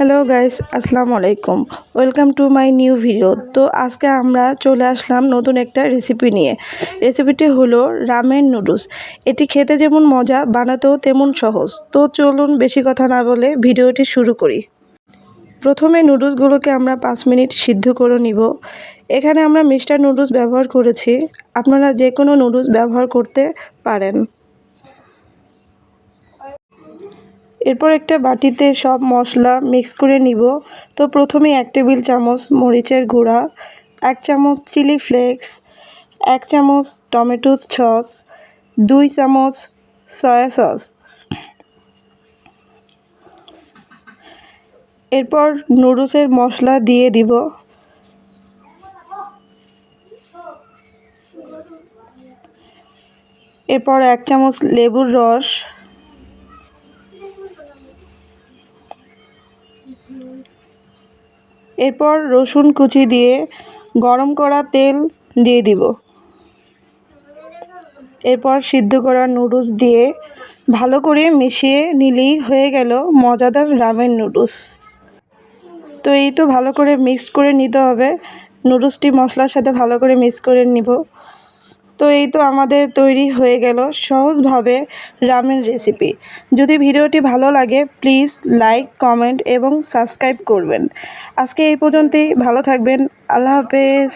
Hello guys, আসসালামু আলাইকুম। Welcome to my new video. তো আজকে আমরা চলে আসলাম নতুন একটা রেসিপি নিয়ে। রেসিপিটি হলো রামেন নুডলস। এটি খেতে যেমন মজা, বানাতেও তেমন সহজ। তো চলুন বেশি কথা না বলে ভিডিওটি শুরু করি। প্রথমে নুডলসগুলোকে আমরা পাঁচ মিনিট সিদ্ধ করে নিব। এখানে আমরা মিস্টার নুডলস ব্যবহার করেছি। আপনারা যে কোনো নুডলস ব্যবহার করতে পারেন। এরপর একটা বাটিতে সব মশলা মিক্স করে নিব। তো প্রথমে এক টেবিল চামচ মরিচের গুঁড়া, এক চামচ চিলি ফ্লেক্স, এক চামচ টমেটো সস, দুই চামচ সয়া সস। এরপর নুডলসের মশলা দিয়ে দিব। এরপর এক চামচ লেবুর রস এরপর রসুন কুচি দিয়ে গরম করা তেল দিয়ে দিব। এরপর সিদ্ধ করা নুডলস দিয়ে ভালো করে মিশিয়ে নিলেই হয়ে গেল মজাদার রামেন নুডলস। তো এই তো ভালো করে মিক্সড করে নিতে হবে। নুডলসটি মশলার সাথে ভালো করে মিক্স করে নিব। তো এই তো আমাদের তৈরি হয়ে গেল সহজভাবে রামেন রেসিপি যদি ভিডিওটি ভালো লাগে প্লিজ লাইক কমেন্ট এবং সাবস্ক্রাইব করবেন। আজকে এই পর্যন্তই, ভালো থাকবেন, আল্লাহ হাফেজ।